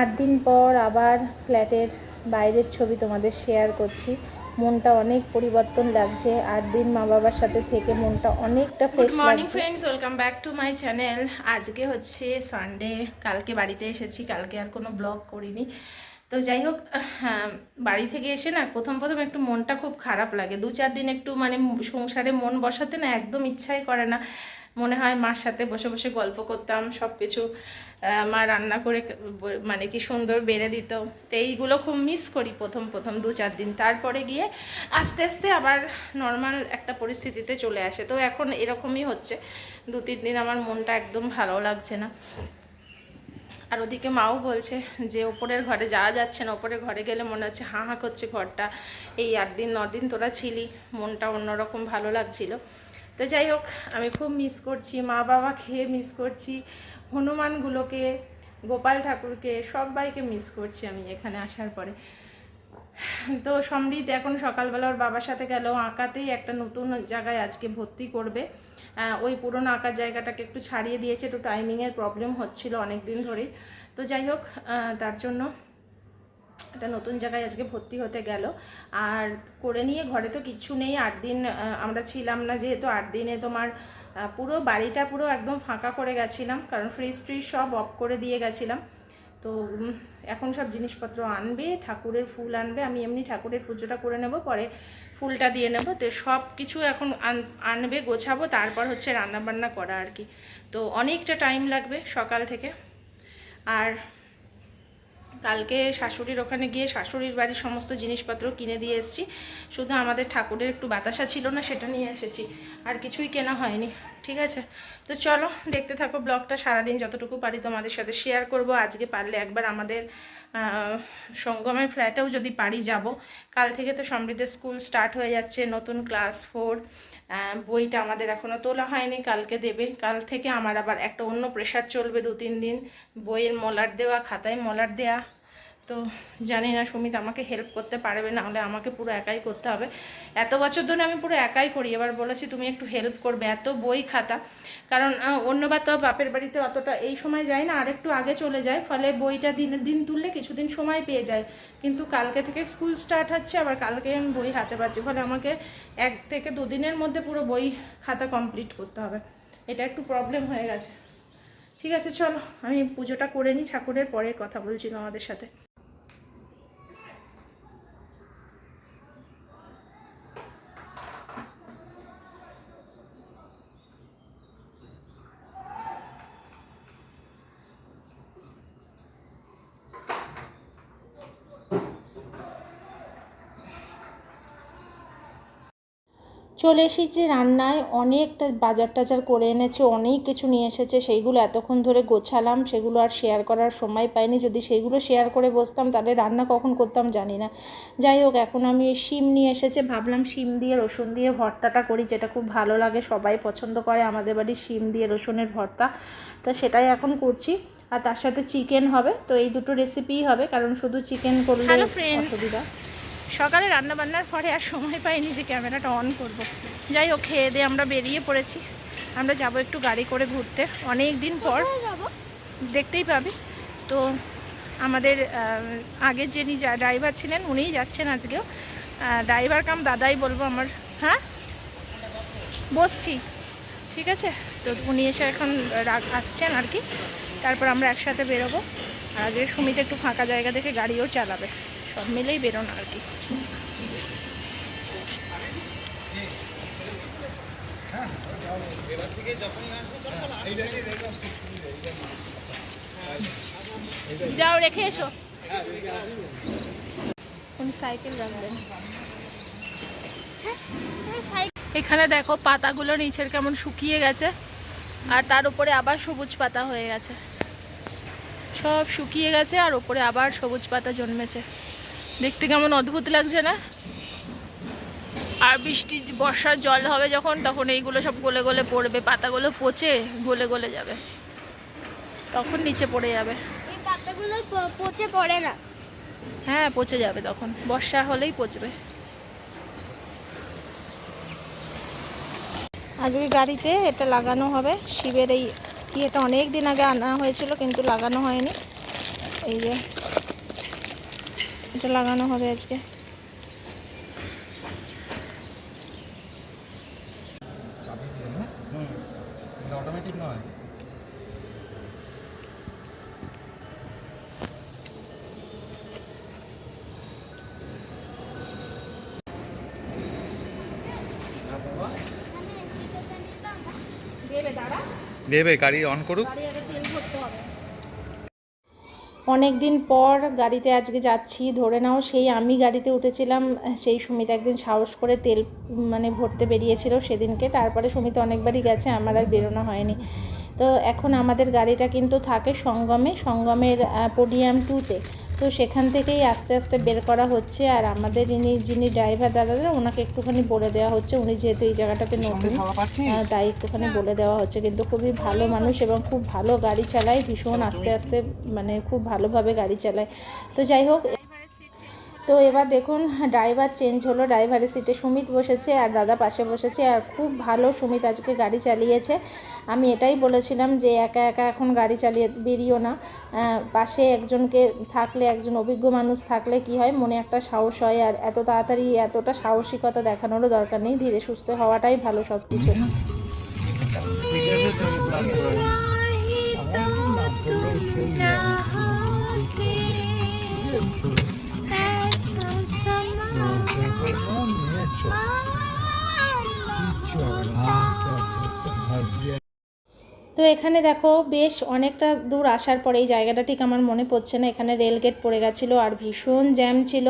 আট দিন পর আবার ফ্ল্যাটের বাইরের ছবি তোমাদের শেয়ার করছি। মনটা অনেক পরিবর্তন লাগছে। আট দিন মা বাবার সাথে থেকে মনটা অনেকটা fresh good morning friends welcome back to my channel আজকে হচ্ছে সানডে কালকে বাড়িতে এসেছি। কালকে আর কোনো ব্লগ করিনি। তো যাই হোক হ্যাঁ, বাড়ি থেকে এসে না প্রথম প্রথম একটু মনটা খুব খারাপ লাগে। দু চার দিন একটু মানে সংসারে মন বসাতে না একদম ইচ্ছাই করে না। মনে হয় মার সাথে বসে বসে গল্প করতাম সব কিছু মা রান্না করে মানে কি সুন্দর বেড়ে দিত। তো এইগুলো খুব মিস করি প্রথম প্রথম দু চার দিন। তারপরে গিয়ে আস্তে আস্তে আবার নর্মাল একটা পরিস্থিতিতে চলে আসে। তো এখন এরকমই হচ্ছে। দু, তিন দিন আমার মনটা একদম ভালো লাগছে না। আর ওদিকে মাও বলছে যে, ওপরের ঘরে যাওয়া যাচ্ছে না। ওপরের ঘরে গেলে মনে হচ্ছে হাঁ হাঁ করছে ঘরটা। এই আট দিন, ন দিন তোরা ছিলি। মনটা অন্যরকম ভালো লাগছিল। তো যাই হোক, আমি খুব মিস করছি, মা বাবা খেয়ে মিস করছি, হনুমানগুলোকে, গোপাল ঠাকুরকে, সবাইকে মিস করছি আমি এখানে আসার পরে। তো সমৃদ্ধ এখন সকালবেলা ওর বাবার সাথে গেল আঁকাতেই একটা নতুন জায়গায় আজকে ভর্তি করবে। ওই পুরনো আঁকার জায়গাটাকে একটু ছাড়িয়ে দিয়েছে তো টাইমিংয়ের প্রবলেম হচ্ছিল অনেক দিন ধরেই। তো যাই হোক তার জন্য একটা নতুন জায়গায় আজকে ভর্তি হতে গেল। আর করে নিয়ে ঘরে তো কিচ্ছু নেই, আট দিন আমরা ছিলাম না যেহেতু আট দিনে তোমার পুরো বাড়িটা পুরো একদম ফাঁকা করে গেছিলাম, কারণ ফ্রিজ ট্রিজ সব অফ করে দিয়ে গেছিলাম। তো এখন সব জিনিসপত্র আনবে, ঠাকুরের ফুল আনবে, আমি এমনি ঠাকুরের পুজোটা করে নেব, পরে ফুলটা দিয়ে নেব। তো সব কিছু এখন আন- আনবে, গোছাবো, তারপর হচ্ছে রান্না বান্না করা আর কি। তো অনেকটা টাইম লাগবে সকাল থেকে। আর কালকে শাশুড়ির ওখানে গিয়ে শাশুড়ির বাড়ির সমস্ত জিনিসপত্র কিনে দিয়ে এসেছি। শুধু আমাদের ঠাকুরের একটু বাতাসা ছিল না, সেটা নিয়ে এসেছি। আর কিছুই কেনা হয়নি, ঠিক আছে? তো চলো, দেখতে থাকো ব্লগটা। সারাদিন যতটুকু পারি তোমাদের সাথে শেয়ার করব। আজকে পারলে একবার আমাদের সঙ্গমের ফ্ল্যাটেও যদি পারি যাব। কাল থেকে তো সমৃদ্ধের স্কুল স্টার্ট হয়ে যাচ্ছে, নতুন ক্লাস ফোর বইটা আমাদের এখনও তোলা হয়নি, কালকে দেবে। কাল থেকে আমার আবার একটা অন্য প্রেশার চলবে দু তিন দিন। বইয়ের মলার দেওয়া, খাতায় মলার দেওয়া তো জানি না, সুমিত আমাকে হেল্প করতে পারবে না হলে আমাকে পুরো একাই করতে হবে। এত বছর ধরে আমি পুরো একাই করি, এবার বলেছি তুমি একটু হেল্প করবে, এত বই খাতা। কারণ অন্যবার তো বাপের বাড়িতে অতটা এই সময় যায় না আরেকটু আগে চলে যায়, ফলে বইটা দিনের দিন তুললে কিছুদিন সময় পেয়ে যায়। কিন্তু কালকে থেকে স্কুল স্টার্ট হচ্ছে, আবার কালকে আমি বই হাতে পাচ্ছি, ফলে আমাকে এক থেকে দুদিনের মধ্যে পুরো বই খাতা কমপ্লিট করতে হবে। এটা একটু প্রবলেম হয়ে গেছে। ঠিক আছে, চলো, আমি পুজোটা করে নিই, ঠাকুরের পরে কথা বলছি তোমাদের সাথে। চলে এসেছি রান্নায় অনেকটা বাজার টাজার করে এনেছে অনেক কিছু নিয়ে এসেছে সেইগুলো এতক্ষণ ধরে গোছালাম সেগুলো আর শেয়ার করার সময় পাইনি। যদি সেইগুলো শেয়ার করে বসতাম তাহলে রান্না কখন করতাম জানি না। যাই হোক এখন আমি শিম নিয়ে এসেছে ভাবলাম শিম দিয়ে রসুন দিয়ে ভর্তাটা করি যেটা খুব ভালো লাগে সবাই পছন্দ করে আমাদের বাড়ির শিম দিয়ে রসুনের ভর্তা। তো সেটাই এখন করছি আর তার সাথে চিকেন হবে তো এই দুটো রেসিপিই হবে কারণ শুধু চিকেন করলে. অসুবিধা। সকালে রান্না বান্নার পরে আর সময় পাইনি যে ক্যামেরাটা অন করব। যাই হোক খেয়ে দিয়ে আমরা বেরিয়ে পড়েছি। আমরা যাব একটু গাড়ি করে ঘুরতে। অনেক দিন পর দেখতেই পাবি। তো আমাদের আগের যিনি ড্রাইভার ছিলেন উনিই যাচ্ছেন আজকেও। ড্রাইভার কাম দাদাই বলব আমার। হ্যাঁ? বসছি। ঠিক আছে? তো উনি এসে এখন আসছেন আর কি। তারপর আমরা একসাথে বেরোবো। আর আজকে সুমিত একটু ফাঁকা জায়গা দেখে গাড়িও চালাবে। সব মিলেই বেরোনো আর কি। যাও, রেখে এসো। সাইকেল এখানে দেখো, পাতাগুলো নিচের কেমন শুকিয়ে গেছে, আর তার উপরে আবার সবুজ পাতা হয়ে গেছে। সব শুকিয়ে গেছে, আর ওপরে আবার সবুজ পাতা জন্মেছে। দেখতে কেমন অদ্ভুত লাগছে না? আর বৃষ্টি বর্ষার জল হবে যখন তখন এইগুলো সব গলে গলে পড়বে পাতাগুলো পচে গলে গলে যাবে। তখন নিচে পড়ে যাবে। এই পাতাগুলো পচে পড়ে না। হ্যাঁ পচে যাবে তখন। বর্ষা হলেই পচবে। আজকে গাড়িতে এটা লাগানো হবে। শিবের এই ইয়েটা অনেক দিন আগে আনা হয়েছিল কিন্তু লাগানো হয়নি। এই যে এটা লাগানো হবে আজকে। অটোমেটিক নয়। দেবে দেবে গাড়ি অন করুক। গাড়ি আগে তেল ভরতে হবে অনেক দিন পর গাড়িতে আজকে যাচ্ছি, ধরে নাও সেই আমি গাড়িতে উঠেছিলাম, সেই সুমিত একদিন সাহস করে তেল মানে ভরতে বেরিয়েছিল সেদিনকে, তারপরে সুমিত অনেকবারই গেছে, আমার আর বেরোনো হয়নি। তো এখন আমাদের গাড়িটা কিন্তু থাকে সঙ্গমে, সঙ্গমের পোডিয়াম টুতে তো সেখান থেকেই আস্তে আস্তে বের করা হচ্ছে আর আমাদের ইনি যিনি ড্রাইভার দাদাদের ওনাকে একটুখানি বলে দেওয়া হচ্ছে। উনি যেহেতু এই জায়গাটাতে নতুন পাচ্ছিস? তাই একটুখানি বলে দেওয়া হচ্ছে। কিন্তু খুবই ভালো মানুষ এবং খুব ভালো গাড়ি চালায় ভীষণ আস্তে আস্তে মানে খুব ভালোভাবে গাড়ি চালায়। তো যাই হোক তো এবার দেখুন ড্রাইভার চেঞ্জ হলো। ড্রাইভারের সিটে সুমিত বসেছে আর দাদা পাশে বসেছে আর খুব ভালো সুমিত আজকে গাড়ি চালিয়েছে। আমি এটাই বলেছিলাম যে একা একা এখন গাড়ি চালিয়ে বেরিও না। পাশে একজনকে থাকলে, একজন অভিজ্ঞ মানুষ থাকলে কি হয়? মনে একটা সাহস হয় আর এত তাড়াতাড়ি, এতটা সাহসিকতা দেখানোরও দরকার নেই। ধীরে সুস্থ হওয়াটাই ভালো সব কিছু ঠিক আছে তুমি তো এখানে দেখো বেশ অনেকটা দূর আসার পরে এই জায়গাটা ঠিক আমার মনে পড়ছে না। এখানে রেলগেট পড়ে গেছিল আর ভীষণ জ্যাম ছিল।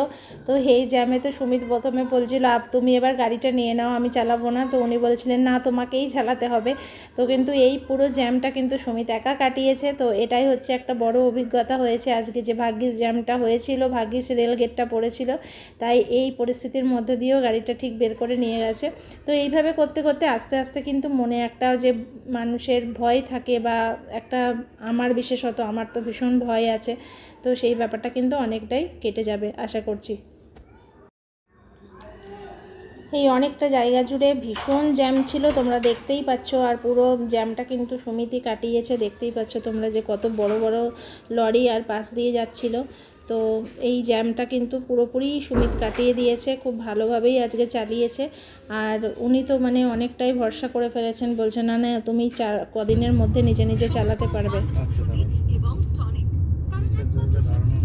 তো এই জ্যামে তো সুমিত প্রথমে বলছিল, আপ, তুমি এবার গাড়িটা নিয়ে নাও, আমি চালাবো না। তো উনি বলছিলেন, না, তোমাকেই চালাতে হবে। তো কিন্তু এই পুরো জ্যামটা কিন্তু সুমিত একা কাটিয়েছে। তো এটাই হচ্ছে একটা বড় অভিজ্ঞতা হয়েছে আজকে যে ভাগ্যিস জ্যামটা হয়েছিল, ভাগ্যিস রেলগেটটা পড়েছিল। তাই এই পরিস্থিতির মধ্যে দিয়েও গাড়িটা ঠিক বের করে নিয়ে গেছে। তো এইভাবে করতে করতে আস্তে আস্তে কিন্তু মনে একটা যে মানুষের ভয় থাকে বা একটা আমার বিশেষত আমার তো ভীষণ ভয় আছে, তো সেই ব্যাপারটা কিন্তু অনেকটাই কেটে যাবে আশা করছি। এই অনেকটা জায়গা জুড়ে ভীষণ জ্যাম ছিল, তোমরা দেখতেই পাচ্ছ, আর পুরো জ্যামটা কিন্তু সমিতি কাটিয়েছে, দেখতেই পাচ্ছ তোমরা যে কত বড় বড় লরি আর পাশ দিয়ে যাচ্ছিল। তো এই জ্যামটা কিন্তু পুরোপুরি সুমিত কাটিয়ে দিয়েছে খুব ভালোভাবেই আজকে চালিয়েছে। আর উনি তো মানে অনেকটাই ভরসা করে ফেলেছেন বলছেন না না তুমি চা কদিনের মধ্যে নিজে নিজে চালাতে পারবে। এবং টনিক কারণ একমাত্র সানচাইজ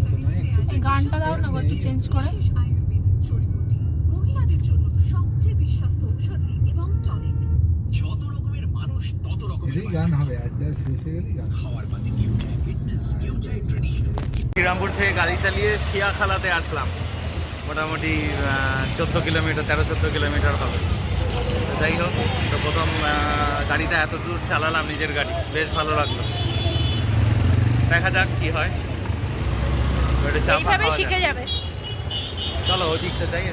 এই গানটা দাও না একটু চেঞ্জ করে। মহিলাদের জন্য সবচেয়ে গান হবে শেষে গেলেই গান শ্রীরামপুর থেকে গাড়ি চালিয়ে শিয়াখালাতে আসলাম। মোটামুটি চোদ্দ কিলোমিটার তেরো চোদ্দ কিলোমিটার হবে। যাই হোক তো প্রথম গাড়িটা এত দূর চালালাম নিজের গাড়ি। বেশ ভালো লাগল। দেখা যাক কি হয়। চলো ওই দিকটা যাই।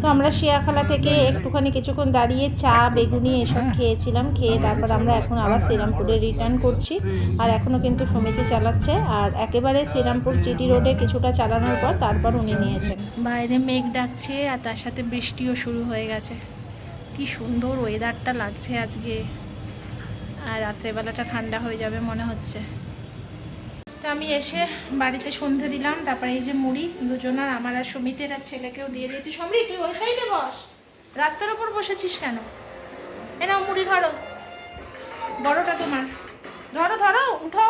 তো আমরা শিয়াখালা থেকে একটুখানি কিছুক্ষণ দাঁড়িয়ে চা বেগুনি এসব খেয়েছিলাম খেয়ে তারপর আমরা এখন আবার শ্রীরামপুরে রিটার্ন করছি। আর এখনও কিন্তু সমিতি চালাচ্ছে। আর একেবারে শ্রীরামপুর চিটি রোডে কিছুটা চালানোর পর তারপর উনি নিয়েছেন। বাইরে মেঘ ডাকছে আর তার সাথে বৃষ্টিও শুরু হয়ে গেছে। কি সুন্দর ওয়েদারটা লাগছে আজকে। আর রাত্রেবেলাটা ঠান্ডা হয়ে যাবে মনে হচ্ছে। তো আমি এসে বাড়িতে সন্ধে দিলাম, তারপরে এই যে মুড়ি দুজনার আমার আর সমিতের আর ছেলেকেও দিয়ে দিয়েছি। সমরি, তুই ওই সাইডে বস। রাস্তার ওপর বসেছিস কেন? এ নাও মুড়ি ধরো। বড়টা তোমার। ধরো ধরো, উঠো।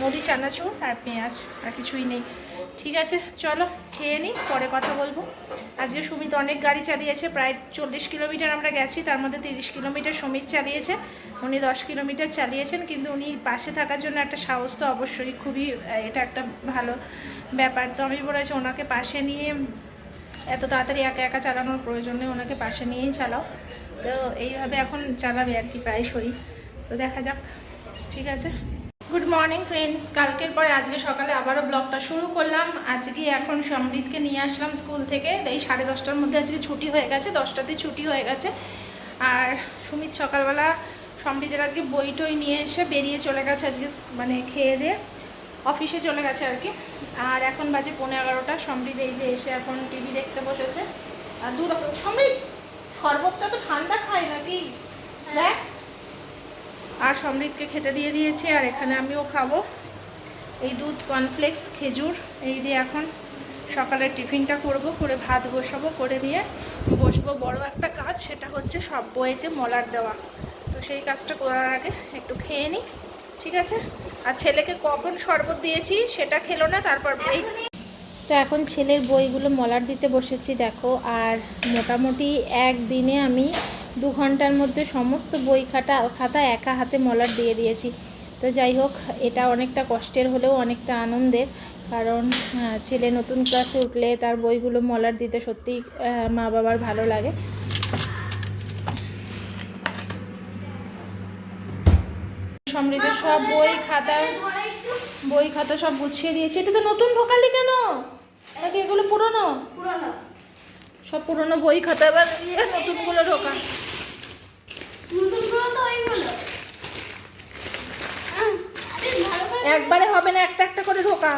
মুড়ি, চানাচুর আর পেঁয়াজ আর কিছুই নেই। ঠিক আছে, চলো খেয়ে নিই পরে কথা বলব। আজকে সুমিত অনেক গাড়ি চালিয়েছে, প্রায় চল্লিশ কিলোমিটার আমরা গেছি, তার মধ্যে তিরিশ কিলোমিটার সুমিত চালিয়েছে, উনি দশ কিলোমিটার চালিয়েছেন, কিন্তু উনি পাশে থাকার জন্য একটা সাহস তো অবশ্যই খুবই এটা একটা ভালো ব্যাপার। তো আমি বলেছি, ওনাকে পাশে নিয়ে এত তাড়াতাড়ি একা একা চালানোর প্রয়োজন নেই, ওনাকে পাশে নিয়েই চালাও। তো এইভাবে এখন চালাবে আর কি, প্রায় প্রায়শই তো দেখা যাক, ঠিক আছে? গুড মর্নিং ফ্রেন্ডস কালকের পরে আজকে সকালে আবারও ব্লগটা শুরু করলাম। আজকে এখন সমৃদ্ধকে নিয়ে আসলাম স্কুল থেকে। এই সাড়ে দশটার মধ্যে আজকে ছুটি হয়ে গেছে। দশটাতে ছুটি হয়ে গেছে। আর সুমিত সকালবেলা সমৃদ্ধের আজকে বই টই নিয়ে এসে বেরিয়ে চলে গেছে আজকে মানে খেয়ে দিয়ে অফিসে চলে গেছে আর কি। আর এখন বাজে পনেরো এগারোটা। সমৃদ্ধ এই যে এসে এখন টিভি দেখতে বসেছে। আর দু রকম সমৃদ্ধ, শরবতটা তো ঠান্ডা খায় নাকি? দেখ। আর সমৃদ্ধকে খেতে দিয়ে দিয়েছি, আর এখানে আমিও খাব। এই দুধ কর্নফ্লেক্স খেজুর, এই দিয়ে এখন সকালের টিফিনটা করব, করে ভাত বসাবো, করে নিয়ে বসবো। বড় একটা কাজ, সেটা হচ্ছে সব বইতে মলার দেওয়া। তো সেই কাজটা করার আগে একটু খেয়ে নিই, ঠিক আছে? আর ছেলেকে কখন শরবত দিয়েছি সেটা খেলো না, তারপর এই তো এখন ছেলের বইগুলো মলার দিতে বসেছি, দেখো। আর মোটামুটি একদিনে আমি দু ঘণ্টার মধ্যে সমস্ত বই খাতা খাতা একা হাতে মলার দিয়ে দিয়েছি। তো যাই হোক, এটা অনেকটা কষ্টের হলেও অনেকটা আনন্দের। কারণ ছেলে নতুন ক্লাসে উঠলে তার বইগুলো মলার দিতে সত্যিই মা বাবার ভালো লাগে। সমৃদ্ধ সব বই, খাতা বই, খাতা সব গুছিয়ে দিয়েছি। এটা তো নতুন ঢোকালি কেন নাকি এগুলো পুরনো পুরোনো সব পুরনো বই খাতা এবার নতুনগুলো ঢোকা। একবারে হবে না একটা একটা করে ঢোকা।